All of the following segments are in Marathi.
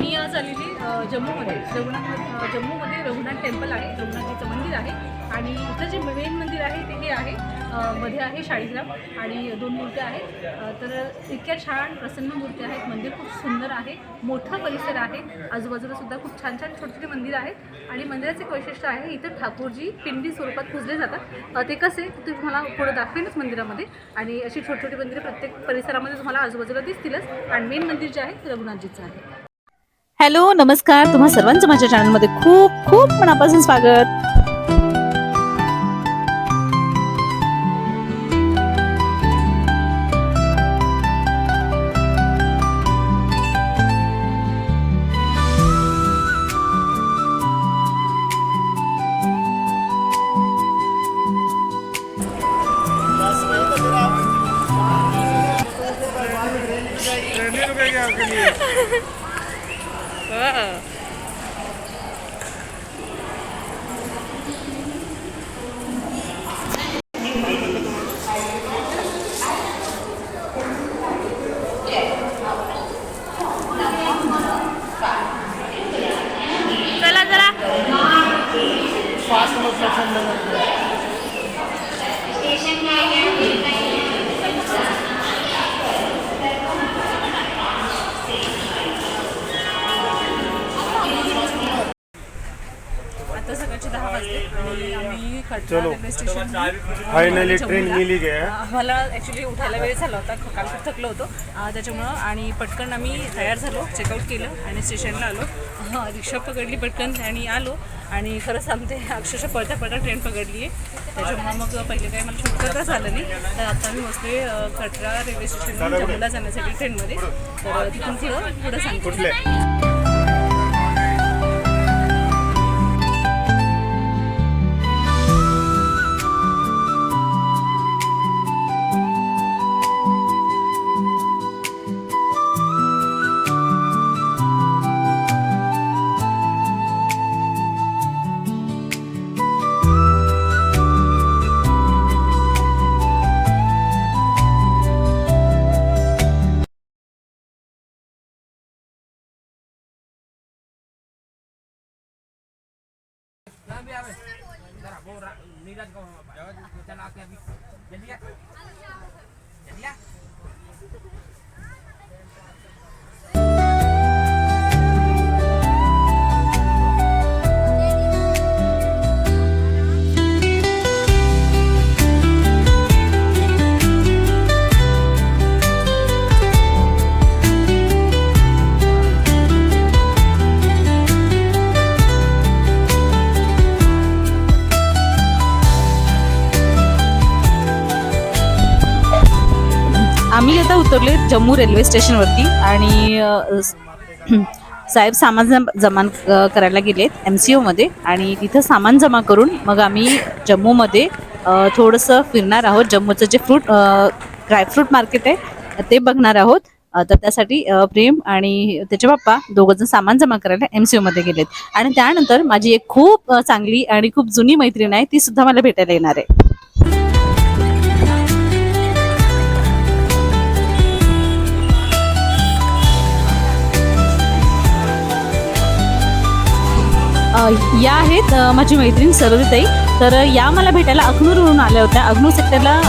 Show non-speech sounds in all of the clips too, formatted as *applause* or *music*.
मी आज आलेली जम्मूमध्ये. रघुनाथ जम्मूमध्ये रघुनाथ टेम्पल आहे. रघुनाथजीचं मंदिर आहे. आणि इथं जे मेन मंदिर आहे ते हे आहे. मध्ये आहे शाळीग्राम. आणि दोन मूर्त्या आहेत. तर इतक्या छान प्रसन्न मूर्त्या आहेत. मंदिर खूप सुंदर आहे. मोठा परिसर आहे. आजूबाजूला सुद्धा खूप छान छान छोटे छोटे मंदिर आहेत. आणि मंदिराचं एक वैशिष्ट्य आहे इथं ठाकूरजी पिंडी स्वरूपात पूजले जातात. ते कसे ते तुम्हाला पुढं दाखवेनच मंदिरामध्ये. आणि अशी छोटी छोटी मंदिरं प्रत्येक परिसरामध्ये तुम्हाला आजूबाजूला दिसतीलच. आणि मेन मंदिर जे आहे ते रघुनाथजीचं आहे. हॅलो नमस्कार. तुम्हा सर्वांचं माझ्या चॅनलमध्ये खूप खूप मनापासून स्वागत. चला चलो. फायनली ट्रेन मिली गया. आम्हाला ॲक्च्युली उठायला वेळ झाला होता. काल खूप थकलो होतो. त्याच्यामुळं आणि पटकन आम्ही तयार झालो चेकआउट केलं आणि स्टेशनला आलो. हां रिक्षा पकडली पटकन आणि आलो. आणि खरं सांगते अक्षरशः पळता पळता ट्रेन पकडली आहे. त्याच्यामुळं मग पहिले काही मला शूट करताच आलं नाही. तर आता मी अं, कटरा रेल्वे स्टेशनवरून जम्मूला जाण्यासाठी ट्रेनमध्ये तर तिथून पुढं पुढं सांगते कुठले आम्ही जम्मू रेल्वे स्टेशनवरती आणि साहेब सामान जम जमा करायला गेलेत एम सी ओमध्ये आणि तिथं सामान जमा करून मग आम्ही जम्मूमध्ये थोडंसं फिरणार आहोत. जम्मूचं जे फ्रूट ड्रायफ्रूट मार्केट आहे ते बघणार आहोत. तर त्यासाठी प्रेम आणि त्याचे पप्पा दोघं जण सामान जमा करायला एम सी ओमध्ये गेलेत. आणि त्यानंतर माझी एक खूप चांगली आणि खूप जुनी मैत्रीण आहे ती सुद्धा मला भेटायला येणार आहे. या आहेत माझी मैत्रीण सरोजिताई. तर या मला भेटायला अखनूरवरून आल्या होत्या. अखनूर सेक्टरला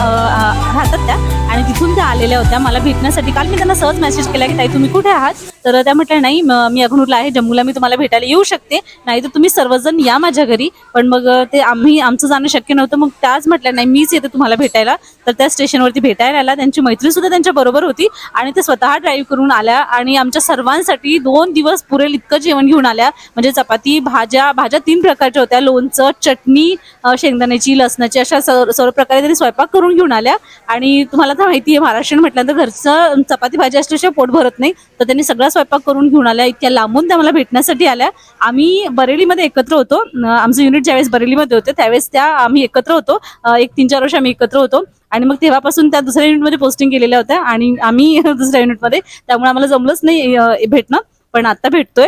राहतात त्या. आणि तिथून त्या आलेल्या होत्या. मला भेटण्यासाठी काल मी त्यांना सहज मेसेज केला की ताई तुम्ही कुठे आहात? तर त्या म्हटल्या नाही मी अखनूरला आहे जम्मूला मी तुम्हाला भेटायला येऊ शकते. नाही तर तुम्ही सर्वजण या माझ्या घरी. पण मग ते आम्ही आमचं जाणं शक्य नव्हतं. मग त्याच म्हटल्या नाही मीच येते तुम्हाला भेटायला. तर त्या स्टेशनवरती भेटायला आल्या त्यांची मैत्री सुद्धा त्यांच्या बरोबर होती आणि ते स्वतः ड्राईव्ह करून आल्या आणि आमच्या सर्वांसाठी दोन दिवस पुरेल इतकं जेवण घेऊन आल्या. म्हणजे चपाती भाज्या भाज्या तीन प्रकारच्या होत्या. लोणचं चटणी शेंगदाण्याची लसणाची अशा सर्व सर्व प्रकारे त्यांनी स्वयंपाक करून घेऊन आल्या. आणि तुम्हाला तर माहिती आहे महाराष्ट्रीयन म्हटल्यानंतर घरचं चपाती भाजी असल्याशिवाय पोट भरत नाही. तर त्यांनी सगळा स्वयंपाक करून घेऊन आल्या इतक्या लांबून त्या मला भेटण्यासाठी आल्या. आम्ही बरेलीमध्ये एकत्र होतो. आमचं युनिट ज्यावेळेस बरेलीमध्ये होते त्यावेळेस त्या आम्ही एकत्र होतो. एक तीन चार वर्ष आम्ही एकत्र होतो. आणि मग तेव्हापासून त्या दुसऱ्या युनिटमध्ये पोस्टिंग केलेल्या होत्या आणि आम्ही *laughs* दुसऱ्या युनिटमध्ये त्यामुळे आम्हाला जमलंच नाही भेटणं. पण आता भेटतोय.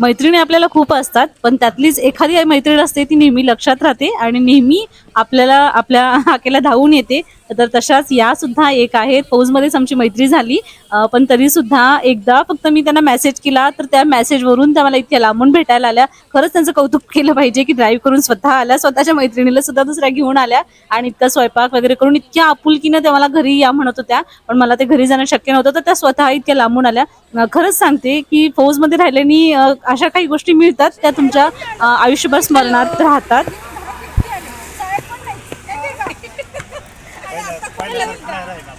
मैत्रिणी आपल्याला खूप असतात पण त्यातलीच एखादी मैत्रीण असते ती नेहमी लक्षात राहते आणि नेहमी आपल्याला आपल्या हाकेला धावून येते. तर तशाच या सुद्धा एक आहेत. फौजमध्येच आमची मैत्री झाली. पण तरी सुद्धा एकदा फक्त मी त्यांना मेसेज केला तर त्या मेसेजवरून त्या मला इतक्या लांबून भेटायला आल्या. खरंच त्यांचं कौतुक केलं पाहिजे की ड्राईव्ह करून स्वतः आल्या. स्वतःच्या मैत्रिणीला सुद्धा दुसऱ्या घेऊन आल्या. आणि इतका स्वयंपाक वगैरे करून इतक्या आपुलकीनं त्या मला घरी या म्हणत होत्या. पण मला ते घरी जाणं शक्य नव्हतं तर त्या स्वतः इतक्या लांबून आल्या. खरंच सांगते की फौजमध्ये राहिल्याने अशा काही गोष्टी मिळतात त्या तुमच्या आयुष्यभर स्मरणात राहतात. ಇಲ್ಲ ಅಂತ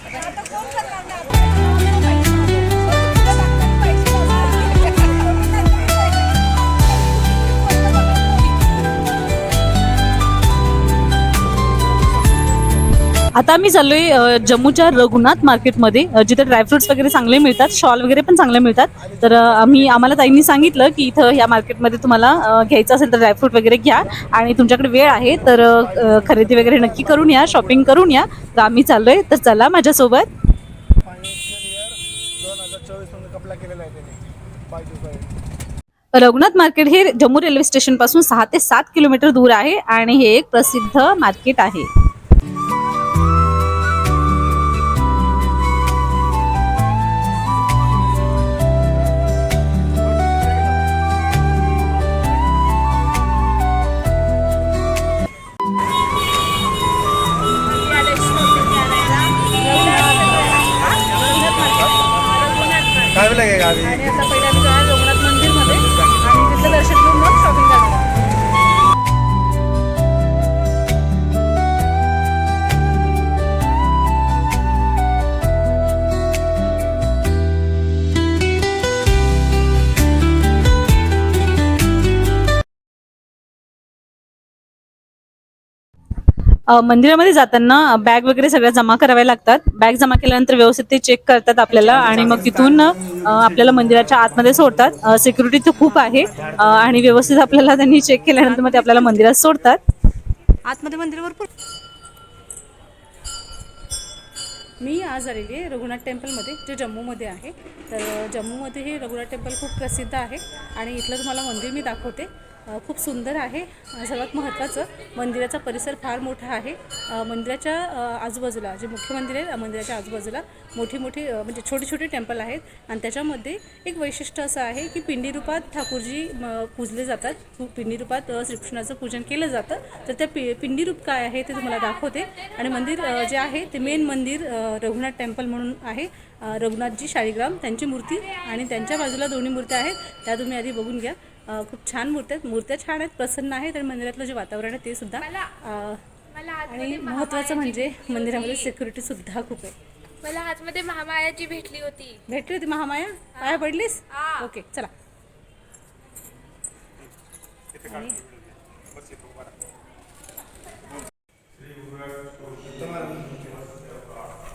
आता आम्ही चाललोय अ, जम्मूच्या रघुनाथ मार्केटमध्ये अ, जिथे ड्रायफ्रुट्स वगैरे चांगले मिळतात शॉल वगैरे पण चांगले मिळतात. तर अ, आम्ही आम्हाला ताईंनी सांगितलं की इथं या मार्केटमध्ये तुम्हाला अ, घ्यायचं असेल तर ड्रायफ्रूट वगैरे घ्या आणि तुमच्याकडे वेळ आहे तर अ, खरेदी वगैरे नक्की करून या शॉपिंग करून या. तर आम्ही चाललोय तर चला माझ्यासोबत. फायनान्शियल इयर दोन हजार चोवीसमध्ये कपला केलेला आहे पाहिजे पाहिजे रघुनाथ मार्केट हे जम्मू रेल्वे स्टेशनपासून सहा ते सात किलोमीटर दूर आहे आणि हे एक प्रसिद्ध मार्केट आहे. मंदिरामध्ये जाताना बॅग वगैरे सगळ्या जमा कराव्या लागतात. बॅग जमा केल्यानंतर व्यवस्थित ते चेक करतात आपल्याला आणि मग तिथून आपल्याला मंदिराच्या आतमध्ये सोडतात. सिक्युरिटी तर खूप आहे आणि व्यवस्थित आपल्याला त्यांनी चेक केल्यानंतर मग ते आपल्याला मंदिरात सोडतात. आतमध्ये मंदिर भरपूर मी आज आलेली आहे रघुनाथ टेम्पलमध्ये जे जम्मूमध्ये आहे. तर जम्मूमध्ये हे रघुनाथ टेम्पल खूप प्रसिद्ध आहे आणि इथलं तुम्हाला मंदिर मी दाखवते. खूप सुंदर आहे. सर्वात महत्त्वाचं मंदिराचा परिसर फार मोठा आहे. मंदिराच्या आजूबाजूला जे मुख्य मंदिर आहे मंदिराच्या आजूबाजूला मोठी मोठी म्हणजे छोटे छोटे टेम्पल आहेत. आणि त्याच्यामध्ये एक वैशिष्ट्य असं आहे की पिंडी रूपात ठाकूरजी म, पूजले जातात. पिंडी रूपात श्रीकृष्णाचं पूजन केलं जातं. तर त्या पि पिंडी रूप काय आहे ते तुम्हाला दाखवते. आणि मंदिर जे आहे ते मेन मंदिर रघुनाथ टेम्पल म्हणून आहे. रघुनाथजी शाळीग्राम त्यांची मूर्ती आणि त्यांच्या बाजूला दोन्ही मूर्त्या आहेत. त्या तुम्ही आधी बघून घ्या. खूप छान मूर्त्या आहेत. मूर्त्या छान आहेत प्रसन्न आहेत आणि मंदिरातलं जे वातावरण आहे ते सुद्धा आणि महत्त्वाचं म्हणजे मंदिरामध्ये सिक्युरिटी सुद्धा खूप आहे. मला आतमध्ये महामायाची भेटली होती. भेटली होती महामाया? पाया पडलीस. ओके चला.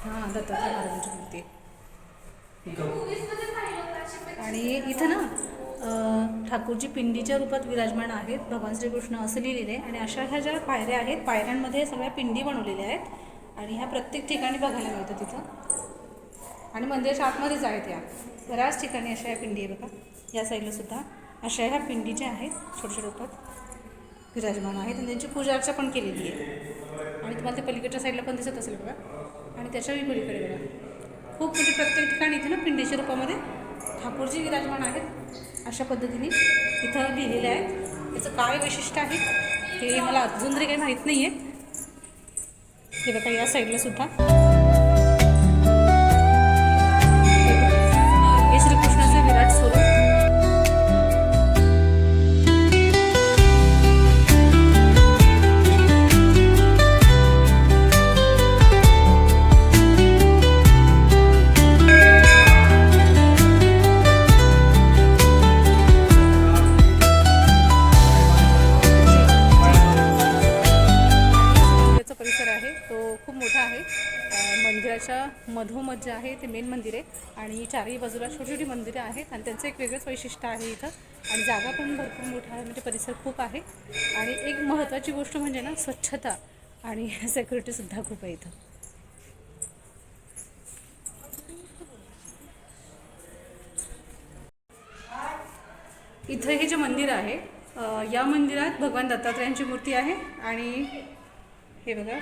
हां दत्तात्रय महाराजांची मूर्ती आणि इथं ना ठाकूरजी पिंडीच्या रूपात विराजमान आहेत भगवान श्रीकृष्ण असं लिहिलेलं आहे आणि अशा ह्या ज्या पायऱ्या आहेत पायऱ्यांमध्ये सगळ्या पिंडी बनवलेल्या आहेत आणि ह्या प्रत्येक ठिकाणी बघायला मिळतं तिथं. आणि मंदिराच्या आतमध्येच आहेत या. बऱ्याच ठिकाणी अशा ह्या पिंडी आहे बघा. या साईडला सुद्धा अशा ह्या पिंडी ज्या आहेत छोट्या छोट्या रूपात विराजमान आहेत आणि त्यांची पूजा अर्चा पण केलेली आहे. आणि तुम्हाला ते पलीकडच्या साईडला पण दिसत असेल बघा. आणि त्याच्याही पलीकडे बघा. खूप म्हणजे प्रत्येक ठिकाणी इथे ना पिंडीच्या रूपामध्ये ठाकूरजी विराजमान आहेत. अशा पद्धतीने इथं लिहिलेले आहेत त्याचं काय वैशिष्ट्य आहे हे मला अजून तरी काही माहीत नाही आहे हे बघा या साईडला सुद्धा. मधोमध जे आहे ते मेन मंदिर आहे. आणि चारही बाजूला छोटी छोटी मंदिरं आहेत आणि त्यांचं एक वेगळंच वैशिष्ट्य आहे इथं. आणि जागा पण भरपूर मोठा आहे म्हणजे परिसर खूप आहे. आणि एक महत्त्वाची गोष्ट म्हणजे ना स्वच्छता आणि *laughs* सेक्युरिटीसुद्धा खूप आहे इथं. इथं हे जे मंदिर आहे या मंदिरात भगवान दत्तात्रयांची मूर्ती आहे. आणि हे बघा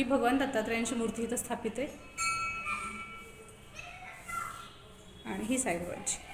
ही भगवान दत्तात्रयांची मूर्ती इथं स्थापित आहे. आणि ही साईबाबांची.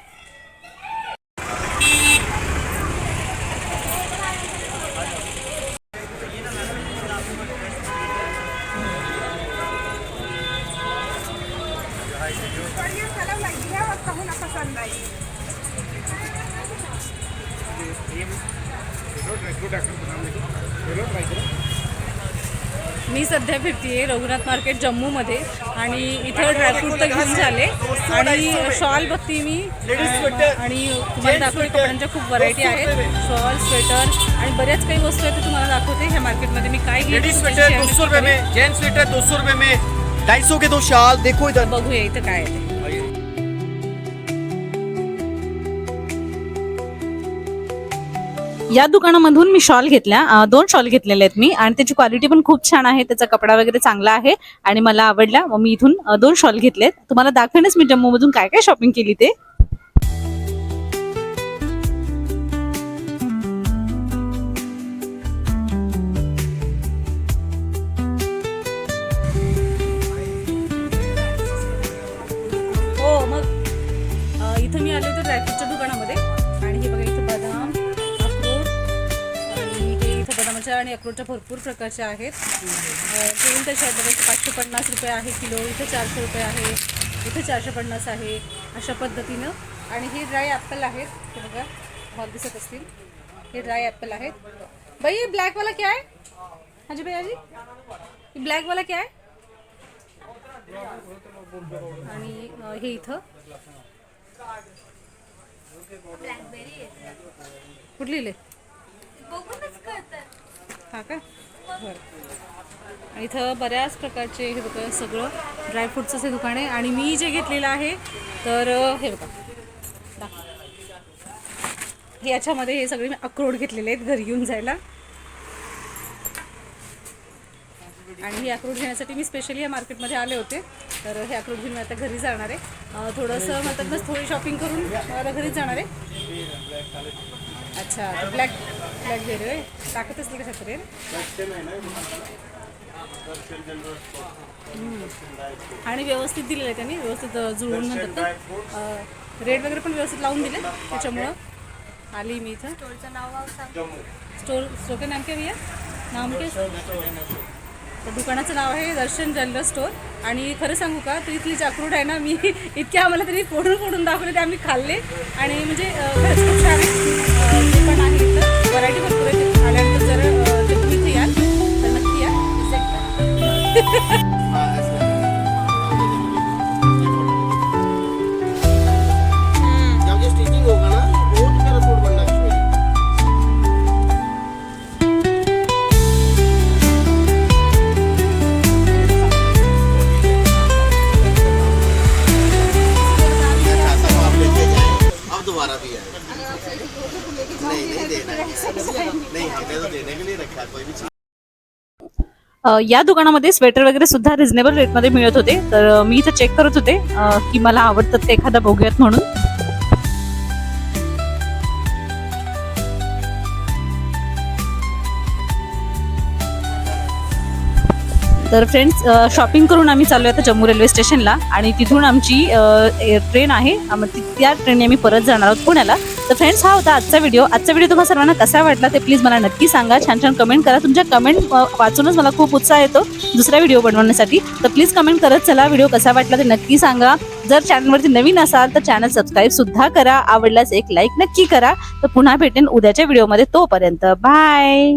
मी सध्या फिरतीये रघुनाथ मार्केट जम्मूमध्ये आणि इथं ड्रायफ्रूट तर घेऊन झाले. आणि शॉल बघते मी. आणि तुम्हाला दाखवते कपड्यांच्या खूप व्हरायटी आहेत. शॉल स्वेटर आणि बऱ्याच काही वस्तू आहेत ते तुम्हाला दाखवते. ह्या मार्केटमध्ये मी काय लेडीज स्वेटर दो सौ रुपए में जेंट्स स्वेटर दो सौ रुपए में. ढाई सौ के दो शाल देखो इधर. बघूया इथं काय आहे या दुकानामधून मी शॉल घेतल्या दोन शॉल घेतलेले आहेत मी आणि त्याची क्वालिटी पण खूप छान आहे त्याचा कपडा वगैरे चांगला आहे आणि मला आवडला. मग मी इथून दोन शॉल घेतलेत. तुम्हाला दाखवेनच मी जम्मूमधून काय काय शॉपिंग केली ते. हो मग इथं मी आले तर ट्रॅफिकच्या आणि अक्रोडच्या भरपूर प्रकारचे आहेत. अ, घेऊन पाचशे पन्नास रुपये आहे किलो इथं चारशे रुपये आहे इथं चारशे पन्नास आहे अशा पद्धतीनं. आणि हे ड्राय ॲपल आहेत. बघा मला दिसत असतील. हे ड्राय ॲपल आहेत. बाई ब्लॅकवाला क्या आहे? हाजी भाई जी ब्लॅकवाला क्या आहे? आणि हे इथं. कुठली लिहिले हा का? बरं. इथं बऱ्याच प्रकारचे हे बघा सगळं ड्रायफ्रूटचं हे दुकान आहे. आणि मी जे घेतलेलं आहे तर हे बघा. हे याच्यामध्ये हे सगळे मी अक्रोड घेतलेले आहेत घरी घेऊन जायला. आणि हे अक्रोड घेण्यासाठी मी स्पेशली या मार्केटमध्ये आले होते. तर हे अक्रोड घेऊन मी आता घरी जाणार आहे. थोडंसं म्हणतात ना थोडी शॉपिंग करून मला घरीच जाणार आहे. अच्छा तर ब्लॅक ब्लॅक बेरी होय? टाकत असतील कशा तरी. आणि व्यवस्थित दिलेलं आहे त्यांनी व्यवस्थित अं, जुळवून म्हणतात ना रेट वगैरे पण व्यवस्थित लावून दिले त्याच्यामुळं. आली मी इथं. स्टोरचं नाव स्टोर स्टोर का नाम क्या भैया? नाम क्या? तर दुकानाचं नाव आहे दर्शन जनरल स्टोअर. आणि खरं सांगू का तर इथली जाकरूड आहे ना मी इतक्या आम्हाला तरी फोडून फोडून दाखवले ते आम्ही खाल्ले. आणि म्हणजे खरंच खूप छान आहे. ते पण आहे इथं. व्हरायटी भरपूर आहे आल्यानंतर जर जर तुम्ही इथे याल तर नक्की या. *laughs* या दुकानामध्ये स्वेटर वगैरे सुद्धा रिझनेबल रेटमध्ये मिळत होते. तर मी इथं चेक करत होते की मला आवडतात ते एखादा बघूयात म्हणून. तर फ्रेंड्स शॉपिंग करून आम्ही चाललो आता जम्मू रेल्वे स्टेशनला आणि तिथून आमची ट्रेन आहे. त्या ट्रेनने आम्ही परत जाणार आहोत पुण्याला. तर फ्रेंड्स हा होता आजचा व्हिडिओ आजचा व्हिडिओ तुम्हाला सर्वांना कसा वाटला ते प्लीज मला नक्की सांगा. छान छान कमेंट करा. तुमच्या कमेंट वाचूनच मला खूप उत्साह येतो दुसरा व्हिडिओ बनवण्यासाठी. तर प्लीज कमेंट करत चला. व्हिडिओ कसा वाटला ते नक्की सांगा. जर चॅनलवरती नवीन असाल तर चॅनल सबस्क्राईब सुद्धा करा. आवडल्यास एक लाईक नक्की करा. तर पुन्हा भेटेन उद्याच्या व्हिडिओमध्ये तोपर्यंत. बाय